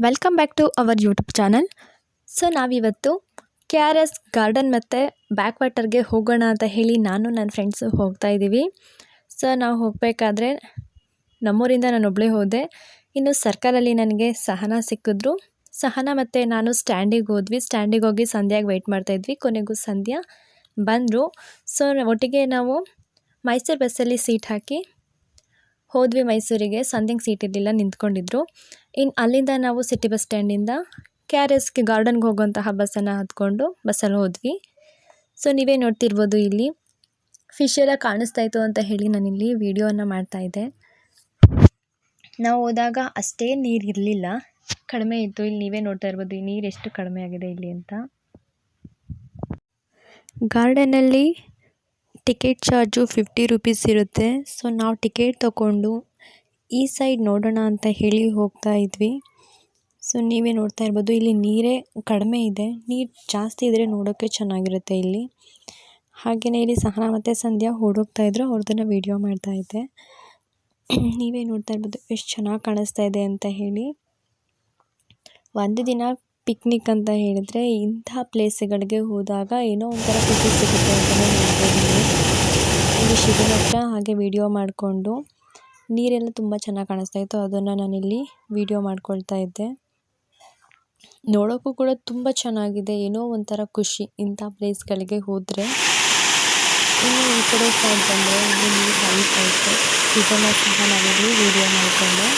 Welcome back to our YouTube channel so ನಾವಿವತ್ತು K R S garden ಮತ್ತು back ವಾಟರ್ಗೆ ಹೋಗೋಣ ಅಂತ ಹೇಳಿ ನಾನು ನನ್ನ ಫ್ರೆಂಡ್ಸು ಹೋಗ್ತಾ ಇದ್ದೀವಿ ಸೊ ನಾವು ಹೋಗಬೇಕಾದ್ರೆ ನಮ್ಮೂರಿಂದ ನಾನು ಒಬ್ಬಳೇ ಹೋದೆ. ಇನ್ನು ಸರ್ಕಲಲ್ಲಿ ನನಗೆ ಸಹನ ಸಿಕ್ಕಿದ್ರು. ಸಹನ ಮತ್ತು ನಾನು ಸ್ಟ್ಯಾಂಡಿಗೆ ಹೋದ್ವಿ. ಸ್ಟ್ಯಾಂಡಿಗೆ ಹೋಗಿ ಸಂಧ್ಯಾಗೆ ವೆಯ್ಟ್ ಮಾಡ್ತಾಯಿದ್ವಿ ಕೊನೆಗೂ ಸಂಧ್ಯಾ ಬಂದರು. ಸೊ ಒಟ್ಟಿಗೆ ನಾವು ಮೈಸೂರು ಬಸ್ಸಲ್ಲಿ ಸೀಟ್ ಹಾಕಿ ಹೋದ್ವಿ ಮೈಸೂರಿಗೆ. ಸಂಧ್ಯಂಗೆ ಸೀಟ್ ಇರಲಿಲ್ಲ, ನಿಂತ್ಕೊಂಡಿದ್ರು. ಇನ್ನು ಅಲ್ಲಿಂದ ನಾವು ಸಿಟಿ ಬಸ್ ಸ್ಟ್ಯಾಂಡಿಂದ ಕೆ ಆರ್ ಎಸ್ಗೆ ಗಾರ್ಡನ್ಗೆ ಹೋಗುವಂತಹ ಬಸ್ಸನ್ನು ಹತ್ಕೊಂಡು ಬಸ್ಸಲ್ಲಿ ಹೋದ್ವಿ. ಸೊ ನೀವೇ ನೋಡ್ತಿರ್ಬೋದು ಇಲ್ಲಿ. ಫಿಶ್ ಎಲ್ಲ ಕಾಣಿಸ್ತಾ ಇತ್ತು ಅಂತ ಹೇಳಿ ನಾನಿಲ್ಲಿ ವೀಡಿಯೋನ ಮಾಡ್ತಾಯಿದ್ದೆ ನಾವು ಹೋದಾಗ ಅಷ್ಟೇ ನೀರು ಇರಲಿಲ್ಲ. ಕಡಿಮೆ ಇತ್ತು. ಇಲ್ಲಿ ನೀವೇ ನೋಡ್ತಾ ಇರ್ಬೋದು. ಈ ನೀರು ಎಷ್ಟು ಕಡಿಮೆ ಆಗಿದೆ ಇಲ್ಲಿ ಅಂತ. ಗಾರ್ಡನಲ್ಲಿ ಟಿಕೆಟ್ ಚಾರ್ಜು ಫಿಫ್ಟಿ ರುಪೀಸ್ ಇರುತ್ತೆ. ಸೊ ನಾವು ಟಿಕೆಟ್ ತಗೊಂಡು ಈ ಸೈಡ್ ನೋಡೋಣ ಅಂತ ಹೇಳಿ ಹೋಗ್ತಾ ಇದ್ವಿ. ಸೊ ನೀವೇ ನೋಡ್ತಾ ಇರ್ಬೋದು, ಇಲ್ಲಿ ನೀರೇ ಕಡಿಮೆ ಇದೆ. ನೀರು ಜಾಸ್ತಿ ಇದ್ದರೆ ನೋಡೋಕ್ಕೆ ಚೆನ್ನಾಗಿರುತ್ತೆ ಇಲ್ಲಿ. ಹಾಗೆಯೇ ಇಲ್ಲಿ ಸಹನಾ ಮತ್ತು ಸಂಧ್ಯಾ ಓಡೋಗ್ತಾ ಇದ್ರು ಅವ್ರದ್ದನ್ನು ವೀಡಿಯೋ ಮಾಡ್ತಾ ಇದ್ದೆ. ನೀವೇ ನೋಡ್ತಾ ಇರ್ಬೋದು, ಎಷ್ಟು ಚೆನ್ನಾಗಿ ಕಾಣಿಸ್ತಾ ಇದೆ ಅಂತ ಹೇಳಿ. ಒಂದು ದಿನ ಪಿಕ್ನಿಕ್ ಅಂತ ಹೇಳಿದರೆ ಇಂಥ ಪ್ಲೇಸ್ಗಳಿಗೆ ಹೋದಾಗ ಏನೋ ಒಂಥರ ಖುಷಿ ಸಿಗುತ್ತೆ ಅಂತಲೇ ಹೇಳ್ಬೋದು. ಇಲ್ಲಿ ಶಿವನ ಹತ್ರ ಹಾಗೆ ವೀಡಿಯೋ ಮಾಡಿಕೊಂಡು ನೀರೆಲ್ಲ ತುಂಬ ಚೆನ್ನಾಗಿ ಕಾಣಿಸ್ತಾ ಇತ್ತು, ಅದನ್ನು ನಾನಿಲ್ಲಿ ವೀಡಿಯೋ ಮಾಡ್ಕೊಳ್ತಾ ಇದ್ದೆ. ನೋಡೋಕ್ಕೂ ಕೂಡ ತುಂಬ ಚೆನ್ನಾಗಿದೆ, ಏನೋ ಒಂಥರ ಖುಷಿ ಇಂಥ ಪ್ಲೇಸ್ಗಳಿಗೆ ಹೋದರೆ. ಇನ್ನು ಈ ಕಡೆ ಸೈಡ್ ಬಂದರೆ ಇಲ್ಲಿ ನೀರು ಹರಿತಾ ಇತ್ತು, ಇದನ್ನು ಸಹ ನಾನಿಲ್ಲಿ ವೀಡಿಯೋ ಮಾಡಿಕೊಂಡೆ.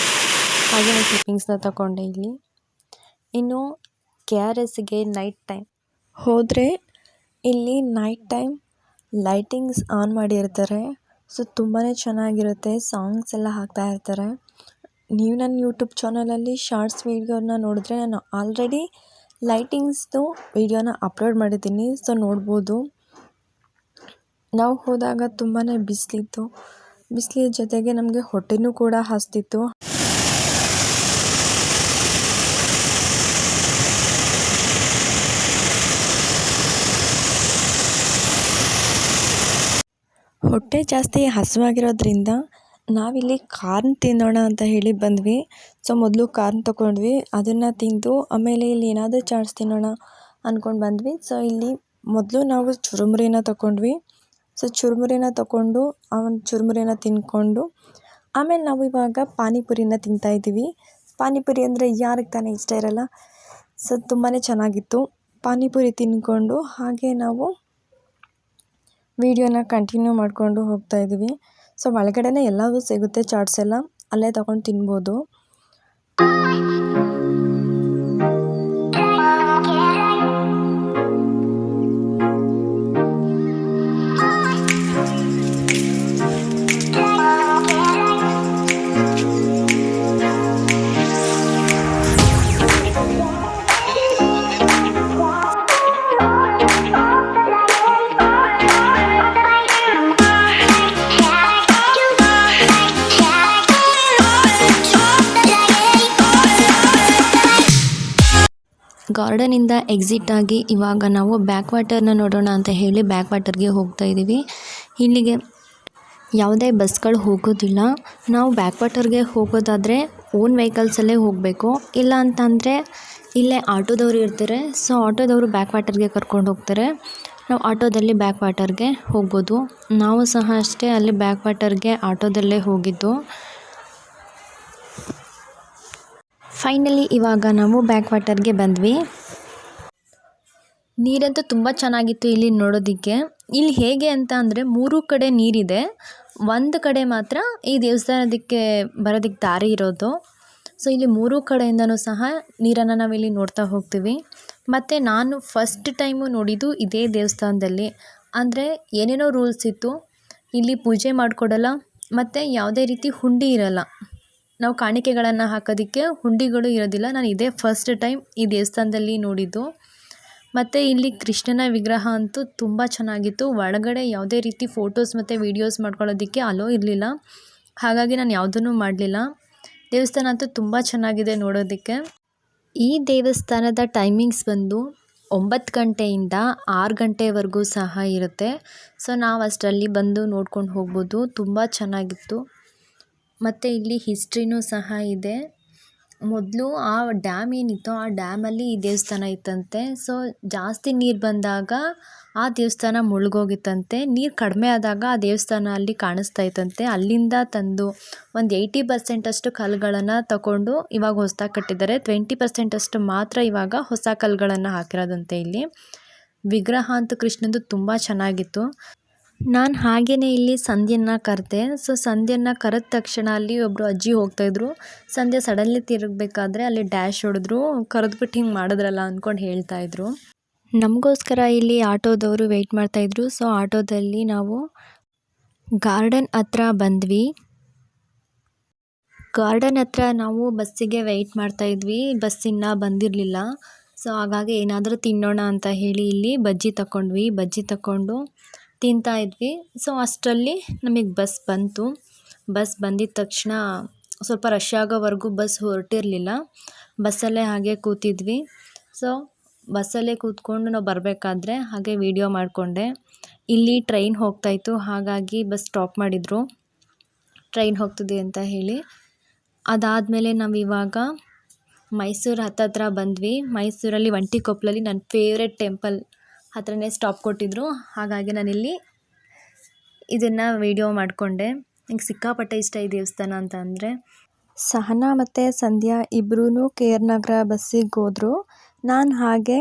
ಹಾಗೆ ಕ್ಲಿಪ್ಪಿಂಗ್ಸ್ನ ತಗೊಂಡೆ ಇಲ್ಲಿ. ಇನ್ನು ಕೆ ಆರ್ ಎಸ್ಗೆ ನೈಟ್ ಟೈಮ್ ಹೋದರೆ ಇಲ್ಲಿ ನೈಟ್ ಟೈಮ್ ಲೈಟಿಂಗ್ಸ್ ಆನ್ ಮಾಡಿರ್ತಾರೆ. ಸೊ ತುಂಬಾ ಚೆನ್ನಾಗಿರುತ್ತೆ. ಸಾಂಗ್ಸ್ ಎಲ್ಲ ಹಾಕ್ತಾ ಇರ್ತಾರೆ. ನೀವು ನನ್ನ ಯೂಟ್ಯೂಬ್ ಚಾನಲಲ್ಲಿ ಶಾರ್ಟ್ಸ್ ವೀಡಿಯೋನ ನೋಡಿದ್ರೆ ನಾನು ಆಲ್ರೆಡಿ ಲೈಟಿಂಗ್ಸ್ದು ವೀಡಿಯೋನ ಅಪ್ಲೋಡ್ ಮಾಡಿದ್ದೀನಿ. ಸೊ, ನೋಡ್ಬೋದು. ನಾವು ಹೋದಾಗ ತುಂಬಾ ಬಿಸಿಲಿತ್ತು. ಬಿಸಿಲಿನ ಜೊತೆಗೆ ನಮಗೆ ಹೊಟ್ಟೆನೂ ಕೂಡ ಹಸ್ತಿತ್ತು. ಹೊಟ್ಟೆ ಜಾಸ್ತಿ ಹಸಿವಾಗಿರೋದ್ರಿಂದ ನಾವಿಲ್ಲಿ ಕಾರ್ನ್ ತಿನ್ನೋಣ ಅಂತ ಹೇಳಿ ಬಂದ್ವಿ. ಸೊ, ಮೊದಲು ಕಾರ್ನ್ ತೊಗೊಂಡ್ವಿ ಅದನ್ನು ತಿಂದು ಆಮೇಲೆ ಇಲ್ಲಿ ಏನಾದರೂ ಚಾಟ್ಸ್ ತಿನ್ನೋಣ ಅಂದ್ಕೊಂಡು ಬಂದ್ವಿ. ಸೊ, ಇಲ್ಲಿ ಮೊದಲು ನಾವು ಚುರುಮುರಿನ ತೊಗೊಂಡ್ವಿ ಸೊ, ಚುರುಮುರಿನ ತೊಗೊಂಡು ಆ ಒಂದು ಚುರುಮುರಿನ ತಿಂದ್ಕೊಂಡು ಆಮೇಲೆ ನಾವು ಇವಾಗ ಪಾನಿಪುರಿನ ತಿಂತಾಯಿದ್ದೀವಿ ಪಾನಿಪುರಿ ಅಂದರೆ ಯಾರಿಗೆ ತಾನೇ ಇಷ್ಟ ಇರಲ್ಲ. ಸೊ ತುಂಬಾ ಚೆನ್ನಾಗಿತ್ತು. ಪಾನಿಪುರಿ ತಿಂದ್ಕೊಂಡು ಹಾಗೆ ನಾವು ವೀಡಿಯೋನ ಕಂಟಿನ್ಯೂ ಮಾಡಿಕೊಂಡು ಹೋಗ್ತಾ ಇದ್ದೀವಿ. ಸೊ ಒಳಗಡೆನೇ ಎಲ್ಲವೂ ಸಿಗುತ್ತೆ ಚಾಟ್ಸ್ ಎಲ್ಲ ಅಲ್ಲೇ ತಗೊಂಡು ತಿನ್ಬೋದು. ಗಾರ್ಡನಿಂದ ಎಕ್ಸಿಟ್ ಆಗಿ ಇವಾಗ ನಾವು ಬ್ಯಾಕ್ ವಾಟರ್ನ ನೋಡೋಣ ಅಂತ ಹೇಳಿ ಬ್ಯಾಕ್ ವಾಟರ್ಗೆ ಹೋಗ್ತಾ ಇದ್ದೀವಿ. ಇಲ್ಲಿಗೆ ಯಾವುದೇ ಬಸ್ಗಳು ಹೋಗೋದಿಲ್ಲ. ನಾವು ಬ್ಯಾಕ್ ವಾಟರ್ಗೆ ಹೋಗೋದಾದರೆ ಓನ್ ವೆಹಿಕಲ್ಸಲ್ಲೇ ಹೋಗಬೇಕು. ಇಲ್ಲ ಅಂತಂದರೆ ಇಲ್ಲೇ ಆಟೋದವರು ಇರ್ತಾರೆ. ಸೊ, ಆಟೋದವರು ಬ್ಯಾಕ್ ವಾಟರ್ಗೆ ಕರ್ಕೊಂಡು ಹೋಗ್ತಾರೆ. ನಾವು ಆಟೋದಲ್ಲಿ ಬ್ಯಾಕ್ ವಾಟರ್ಗೆ ಹೋಗ್ಬೋದು. ನಾವು ಸಹ ಅಷ್ಟೇ ಅಲ್ಲಿ ಬ್ಯಾಕ್ ವಾಟರ್ಗೆ ಆಟೋದಲ್ಲೇ ಹೋಗಿದ್ದು. ಫೈನಲಿ ಇವಾಗ ನಾವು ಬ್ಯಾಕ್ ವಾಟರ್ಗೆ ಬಂದ್ವಿ. ನೀರಂತೂ ತುಂಬ ಚೆನ್ನಾಗಿತ್ತು ಇಲ್ಲಿ ನೋಡೋದಕ್ಕೆ. ಇಲ್ಲಿ ಹೇಗೆ ಅಂತ ಅಂದರೆ ಮೂರು ಕಡೆ ನೀರಿದೆ. ಒಂದು ಕಡೆ ಮಾತ್ರ ಈ ದೇವಸ್ಥಾನದಕ್ಕೆ ಬರೋದಕ್ಕೆ ದಾರಿ ಇರೋದು. ಸೊ ಇಲ್ಲಿ ಮೂರು ಕಡೆಯಿಂದನೂ ಸಹ ನೀರನ್ನು ನಾವಿಲ್ಲಿ ನೋಡ್ತಾ ಹೋಗ್ತೀವಿ. ಮತ್ತು ನಾನು ಫಸ್ಟ್ ಟೈಮು ನೋಡಿದ್ದು ಇದೇ ದೇವಸ್ಥಾನದಲ್ಲಿ. ಅಂದರೆ ಏನೇನೋ ರೂಲ್ಸ್ ಇತ್ತು. ಇಲ್ಲಿ ಪೂಜೆ ಮಾಡಿಕೊಡಲ್ಲ. ಮತ್ತು ಯಾವುದೇ ರೀತಿ ಹುಂಡಿ ಇರಲ್ಲ. ನಾವು ಕಾಣಿಕೆಗಳನ್ನು ಹಾಕೋದಕ್ಕೆ ಹುಂಡಿಗಳು ಇರೋದಿಲ್ಲ. ನಾನು ಇದೇ ಫಸ್ಟ್ ಟೈಮ್ ಈ ದೇವಸ್ಥಾನದಲ್ಲಿ ನೋಡಿದ್ದು. ಮತ್ತು ಇಲ್ಲಿ ಕೃಷ್ಣನ ವಿಗ್ರಹ ಅಂತೂ ತುಂಬ ಚೆನ್ನಾಗಿತ್ತು. ಒಳಗಡೆ ಯಾವುದೇ ರೀತಿ ಫೋಟೋಸ್ ಮತ್ತು ವೀಡಿಯೋಸ್ ಮಾಡ್ಕೊಳ್ಳೋದಕ್ಕೆ ಅಲೋ ಇರಲಿಲ್ಲ. ಹಾಗಾಗಿ ನಾನು ಯಾವುದನ್ನು ಮಾಡಲಿಲ್ಲ. ದೇವಸ್ಥಾನ ಅಂತೂ ತುಂಬ ಚೆನ್ನಾಗಿದೆ ನೋಡೋದಕ್ಕೆ. ಈ ದೇವಸ್ಥಾನದ ಟೈಮಿಂಗ್ಸ್ ಬಂದು ಒಂಬತ್ತು ಗಂಟೆಯಿಂದ ಆರು ಗಂಟೆವರೆಗೂ ಸಹ ಇರುತ್ತೆ. ಸೊ ನಾವು ಅಷ್ಟರಲ್ಲಿ ಬಂದು ನೋಡ್ಕೊಂಡು ಹೋಗ್ಬೋದು. ತುಂಬ ಚೆನ್ನಾಗಿತ್ತು. ಮತ್ತು ಇಲ್ಲಿ ಹಿಸ್ಟ್ರಿನೂ ಸಹ ಇದೆ. ಮೊದಲು ಆ ಡ್ಯಾಮ್ ಏನಿತ್ತು ಆ ಡ್ಯಾಮಲ್ಲಿ ಈ ದೇವಸ್ಥಾನ ಇತ್ತಂತೆ. ಸೊ ಜಾಸ್ತಿ ನೀರು ಬಂದಾಗ ಆ ದೇವಸ್ಥಾನ ಮುಳುಗೋಗಿತ್ತಂತೆ. ನೀರು ಕಡಿಮೆ ಆದಾಗ ಆ ದೇವಸ್ಥಾನ ಅಲ್ಲಿ ಕಾಣಿಸ್ತಾ ಇತ್ತಂತೆ. ಅಲ್ಲಿಂದ ತಂದು ಒಂದು ಏಯ್ಟಿ ಪರ್ಸೆಂಟಷ್ಟು ಕಲ್ಲುಗಳನ್ನು ತಗೊಂಡು ಇವಾಗ ಹೊಸ್ದಾಗಿ ಕಟ್ಟಿದ್ದಾರೆ. ಟ್ವೆಂಟಿ ಪರ್ಸೆಂಟಷ್ಟು ಮಾತ್ರ ಇವಾಗ ಹೊಸ ಕಲ್ಲುಗಳನ್ನು ಹಾಕಿರೋದಂತೆ ಇಲ್ಲಿ. ವಿಗ್ರಹ ಅಂತೂ ಕೃಷ್ಣಂದು ತುಂಬ ಚೆನ್ನಾಗಿತ್ತು. ನಾನು ಹಾಗೆಯೇ ಇಲ್ಲಿ ಸಂಧ್ಯನ ಕರೆದೆ. ಸೊ ಸಂಧ್ಯನ್ನ ಕರೆದ ತಕ್ಷಣ ಅಲ್ಲಿ ಒಬ್ಬರು ಅಜ್ಜಿ ಹೋಗ್ತಾಯಿದ್ರು ಸಂಧ್ಯೆ ಸಡನ್ಲಿ ತಿರುಗಬೇಕಾದ್ರೆ ಅಲ್ಲಿ ಡ್ಯಾಶ್ ಹೊಡೆದ್ರು. ಕರೆದ್ಬಿಟ್ಟು ಹಿಂಗೆ ಮಾಡಿದ್ರಲ್ಲ ಅಂದ್ಕೊಂಡು ಹೇಳ್ತಾಯಿದ್ರು ನಮಗೋಸ್ಕರ ಇಲ್ಲಿ ಆಟೋದವರು ವೆಯ್ಟ್ ಮಾಡ್ತಾಯಿದ್ರು ಸೊ ಆಟೋದಲ್ಲಿ ನಾವು ಗಾರ್ಡನ್ ಹತ್ರ ಬಂದ್ವಿ. ಗಾರ್ಡನ್ ಹತ್ರ ನಾವು ಬಸ್ಸಿಗೆ ವೆಯ್ಟ್ ಮಾಡ್ತಾಯಿದ್ವಿ ಇನ್ನೂ ಬಂದಿರಲಿಲ್ಲ. ಸೊ ಹಾಗಾಗಿ ಏನಾದರೂ ತಿನ್ನೋಣ ಅಂತ ಹೇಳಿ ಇಲ್ಲಿ ಬಜ್ಜಿ ತಗೊಂಡ್ವಿ ಬಜ್ಜಿ ತಗೊಂಡು ತಿಂತಾ ಇದ್ವಿ. ಸೊ ಅಷ್ಟರಲ್ಲಿ ನಮಗೆ ಬಸ್ ಬಂತು. ಬಸ್ ಬಂದಿದ್ದ ತಕ್ಷಣ ಸ್ವಲ್ಪ ರಶ್ ಆಗೋವರೆಗೂ ಬಸ್ ಹೊರಟಿರಲಿಲ್ಲ. ಬಸ್ಸಲ್ಲೇ ಹಾಗೆ ಕೂತಿದ್ವಿ. ಸೊ ಬಸ್ಸಲ್ಲೇ ಕೂತ್ಕೊಂಡು ನಾವು ಬರಬೇಕಾದ್ರೆ ಹಾಗೆ ವೀಡಿಯೋ ಮಾಡಿಕೊಂಡೆ. ಇಲ್ಲಿ ಟ್ರೈನ್ ಹೋಗ್ತಾಯಿತ್ತು ಹಾಗಾಗಿ ಬಸ್ ಸ್ಟಾಪ್ ಮಾಡಿದರು. ಟ್ರೈನ್ ಹೋಗ್ತಿದೆ ಅಂತ ಹೇಳಿ. ಅದಾದಮೇಲೆ ನಾವು ಇವಾಗ ಮೈಸೂರು ಹತ್ತತ್ರ ಬಂದ್ವಿ. ಮೈಸೂರಲ್ಲಿ ಒಂಟಿಕೊಪ್ಪಲಲ್ಲಿ ನನ್ನ ಫೇವ್ರೆಟ್ ಟೆಂಪಲ್ ಹತ್ರನೇ ಸ್ಟಾಪ್ ಕೊಟ್ಟಿದ್ದರು ಹಾಗಾಗಿ ನಾನಿಲ್ಲಿ ಇದನ್ನು ವೀಡಿಯೋ ಮಾಡಿಕೊಂಡೆ. ನಂಗೆ ಸಿಕ್ಕಾಪಟ್ಟೆ ಇಷ್ಟ ಈ ದೇವಸ್ಥಾನ ಅಂತ ಅಂದರೆ. ಸಹನಾ ಮತ್ತು ಸಂಧ್ಯಾ ಇಬ್ಬರೂ ಕೆ ಆರ್ ನಗರ ಬಸ್ಸಿಗೆ ಹೋದರು. ನಾನು ಹಾಗೆ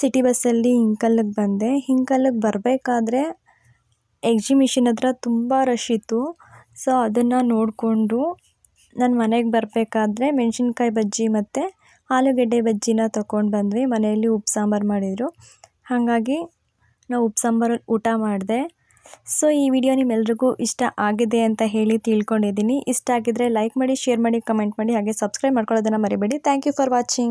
ಸಿಟಿ ಬಸ್ಸಲ್ಲಿ ಹಿಂಕಲ್ಗೆ ಬಂದೆ. ಹಿಂಕಲ್ಲಿಗೆ ಬರಬೇಕಾದ್ರೆ ಎಕ್ಸಿಮಿಷನ್ ಹತ್ರ ತುಂಬ ರಶ್ ಇತ್ತು. ಸೊ ಅದನ್ನು ನೋಡಿಕೊಂಡು ನಾನು ಮನೆಗೆ ಬರಬೇಕಾದ್ರೆ ಮೆಣಸಿನ್ಕಾಯಿ ಬಜ್ಜಿ ಮತ್ತು ಆಲೂಗಡ್ಡೆ ಬಜ್ಜಿನ ತೊಗೊಂಡು ಬಂದ್ವಿ. ಮನೆಯಲ್ಲಿ ಉಪ್ಪು ಸಾಂಬಾರು ಮಾಡಿದರು. ಹಾಗಾಗಿ ನಾವು ಉಪ್ಪು ಊಟ ಮಾಡಿದೆ. ಸೊ ಈ ವಿಡಿಯೋ ನಿಮ್ಮೆಲ್ರಿಗೂ ಇಷ್ಟ ಆಗಿದೆ ಅಂತ ಹೇಳಿ ತಿಳ್ಕೊಂಡಿದ್ದೀನಿ. ಇಷ್ಟ ಆಗಿದ್ದರೆ ಲೈಕ್ ಮಾಡಿ ಶೇರ್ ಮಾಡಿ ಕಮೆಂಟ್ ಮಾಡಿ, ಹಾಗೆ ಸಬ್ಸ್ಕ್ರೈಬ್ ಮಾಡ್ಕೊಳ್ಳೋದನ್ನು ಮರಿಬೇಡಿ. Thank you for watching